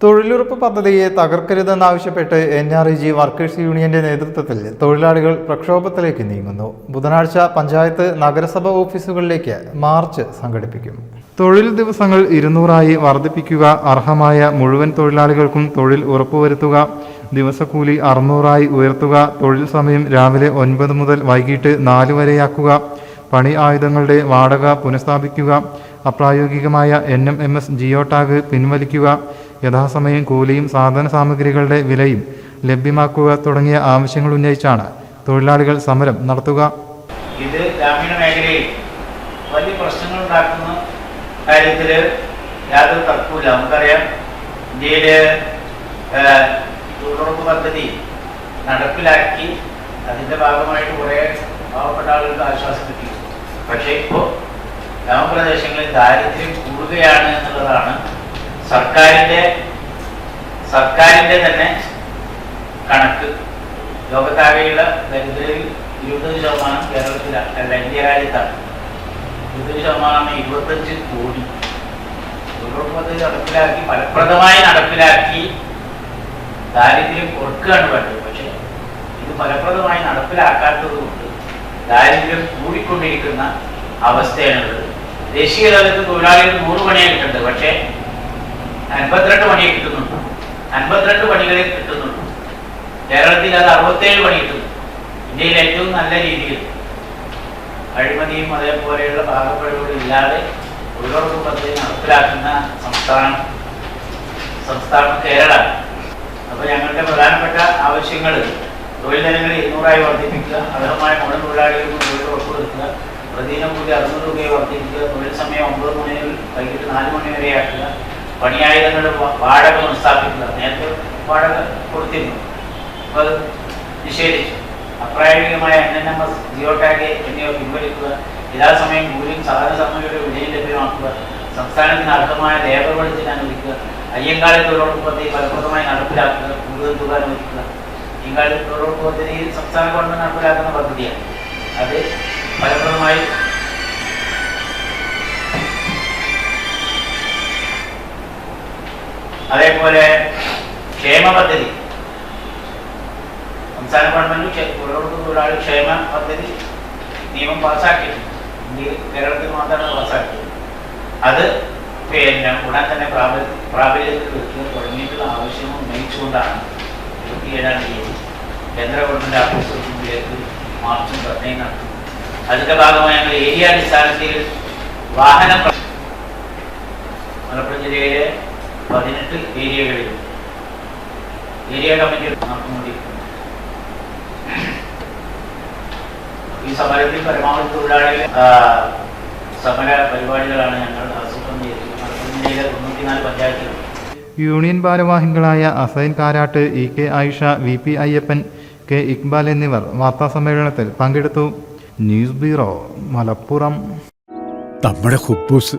തൊഴിലുറപ്പ് പദ്ധതിയെ തകർക്കരുതെന്നാവശ്യപ്പെട്ട് N R E G workers യൂണിയന്റെ നേതൃത്വത്തിൽ തൊഴിലാളികൾ പ്രക്ഷോഭത്തിലേക്ക് നീങ്ങുന്നു. ബുധനാഴ്ച പഞ്ചായത്ത് നഗരസഭ ഓഫീസുകളിലേക്ക് മാർച്ച് സംഘടിപ്പിക്കും. തൊഴിൽ ദിവസങ്ങൾ ഇരുന്നൂറായി വർദ്ധിപ്പിക്കുക അർഹമായ മുഴുവൻ തൊഴിലാളികൾക്കും തൊഴിൽ ഉറപ്പുവരുത്തുക ദിവസക്കൂലി അറുന്നൂറായി ഉയർത്തുക തൊഴിൽ സമയം രാവിലെ ഒൻപത് മുതൽ വൈകിട്ട് നാല് വരെയാക്കുക പണി ആയുധങ്ങളുടെ വാടക പുനഃസ്ഥാപിക്കുക അപ്രായോഗികമായ N M M S geo tag പിൻവലിക്കുക യഥാസമയം കൂലിയും സാധന സാമഗ്രികളുടെ വിലയും ലഭ്യമാക്കുക തുടങ്ങിയ ആവശ്യങ്ങൾ ഉന്നയിച്ചാണ് തൊഴിലാളികൾ സമരം നടത്തുക. ഇത് ഗ്രാമീണ മേഖലയിൽ വലിയ പ്രശ്നങ്ങൾ ഉണ്ടാക്കുന്ന കാര്യത്തിൽ യാതൊരു തർക്കമില്ല നമുക്കറിയാം ഇന്ത്യയിലെ തൊഴിലുറപ്പ് പദ്ധതി നടപ്പിലാക്കി അതിന്റെ ഭാഗമായിട്ട് കുറേ പാവപ്പെട്ട ആളുകൾക്ക് ആശ്വാസം കിട്ടി പക്ഷേ ഇപ്പോൾ ഗ്രാമപ്രദേശങ്ങളിൽ ദാരിദ്ര്യം കൂടുകയാണ് എന്നുള്ളതാണ് സർക്കാരിന്റെ സർക്കാരിന്റെ തന്നെ കണക്ക്. ലോകത്താകെയുള്ള ദരിദ്രരിൽ ഇരുപത് ശതമാനം കേരളത്തിലാണ് അല്ല ഇന്ത്യ രാജ്യത്താണ്. ഇരുപത് ശതമാനം ഇരുപത്തഞ്ച് കോടി. തൊഴിലുറപ്പ് പദ്ധതി നടപ്പിലാക്കി ഫലപ്രദമായി നടപ്പിലാക്കി ദാരിദ്ര്യം കുറക്കുകയാണ് വേണ്ടത്. പക്ഷെ ഇത് ഫലപ്രദമായി നടപ്പിലാക്കാത്തത് കൊണ്ട് ദാരിദ്ര്യം കൂടിക്കൊണ്ടിരിക്കുന്ന അവസ്ഥയാണുള്ളത്. ദേശീയ തലത്തിൽ തൊഴിലാളികൾ നൂറ് പണിയാണ് കിട്ടുന്നത് പക്ഷേ അൻപത്തിരണ്ട് പണിയെ കിട്ടുന്നുണ്ട്. അൻപത്തിരണ്ട് പണികളെ കിട്ടുന്നുള്ളൂ കേരളത്തിൽ അത് അറുപത്തേഴ് പണി കിട്ടുന്നു. ഇന്ത്യയിൽ ഏറ്റവും നല്ല രീതിയിൽ. അഴിമതിയും അതേപോലെയുള്ള ഭാഗപ്പഴിവുകളും ഇല്ലാതെ തൊഴിലുറപ്പ് പദ്ധതി നടപ്പിലാക്കുന്ന സംസ്ഥാനം സംസ്ഥാനം കേരളമാണ് അപ്പോൾ ഞങ്ങളുടെ പ്രധാനപ്പെട്ട ആവശ്യങ്ങൾ തൊഴിൽ ദിനങ്ങൾ ഇരുന്നൂറായി വർദ്ധിപ്പിക്കുക അർഹമായ മുഴുവൻ തൊഴിലാളികൾക്ക് തൊഴിൽ കൊടുക്കുക പ്രതിദിനം കൂടി അറുന്നൂറ് രൂപയെ വർദ്ധിപ്പിക്കുക തൊഴിൽ സമയം ഒമ്പത് മണി വൈകിട്ട് നാല് മണി വരെയാക്കുക പണിയായുധങ്ങളുടെ വാടക പുനഃസ്ഥാപിക്കുക നേരത്തെ വാടക കൊടുത്തിരുന്നു. അപ്പോൾ അത് നിഷേധിച്ചു. അപ്രായോഗികമായ N N M S geo tag എന്നിവ പിൻവലിക്കുക യഥാസമയം കൂലിയും സാധന സാമഗ്രിയുടെ വിലയിൽ ലഭ്യമാക്കുക സംസ്ഥാനത്തിന് അർഹമായ ലേബർ വെളിച്ചത്തിന് അനുവദിക്കുക അയ്യങ്കാളി തൊഴിലുറപ്പ് പദ്ധതി ഫലപ്രദമായി നടപ്പിലാക്കുക കൂടുതൽ തുക അനുവദിക്കുക. അയ്യങ്കാളി തൊഴിലുറപ്പ് പദ്ധതി സംസ്ഥാന ഗവൺമെന്റ് നടപ്പിലാക്കുന്ന പദ്ധതിയാണ്. അത് ഫലപ്രദമായി അതേപോലെ ക്ഷേമ പദ്ധതി സംസ്ഥാന ഗവൺമെന്റ് തൊഴിലുറപ്പ് തൊഴിലാളി ക്ഷേമ പദ്ധതി നിയമം പാസ്സാക്കിയിട്ടുണ്ട് ഇന്ത്യയിൽ കേരളത്തിൽ മാത്രമാണ് പാസ്സാക്കിയത് അത് പിന്നെ ഉടൻ തന്നെ പ്രാബല്യ പ്രാബല്യത്തിൽ വെക്കുക തുടങ്ങിയിട്ടുള്ള ആവശ്യം ഉന്നയിച്ചുകൊണ്ടാണ് ഇരുപത്തിയേഴാം കേന്ദ്ര ഗവൺമെന്റ് ഓഫീസിന് മുമ്പിലേക്ക് മാർച്ചും ധർണയും നടത്തുന്നത്. അതിന്റെ ഭാഗമായി ഞങ്ങൾ ഏരിയ അടിസ്ഥാനത്തിൽ വാഹന മലപ്പുറം ജില്ലയിലെ പതിനെട്ട് ഏരിയകളിലും ഏരിയ കമ്മിറ്റി നടന്നുകൊണ്ടിരിക്കുന്നു ഈ സമരത്തിൽ പരമാവധി തൊഴിലാളികൾ സമര പരിപാടികളാണ് ഞങ്ങൾ ആസൂത്രണം ചെയ്തിരിക്കുന്നത്. ജില്ലയിലെ തൊണ്ണൂറ്റിനാല് പഞ്ചായത്തുകൾ. യൂണിയൻ ഭാരവാഹികളായ Assain Karat E K Ayisha V P Ayyappan K Iqbal എന്നിവർ വാർത്താസമ്മേളനത്തിൽ പങ്കെടുത്തു. News bureau Malappuram. നമ്മുടെ കുബൂസ്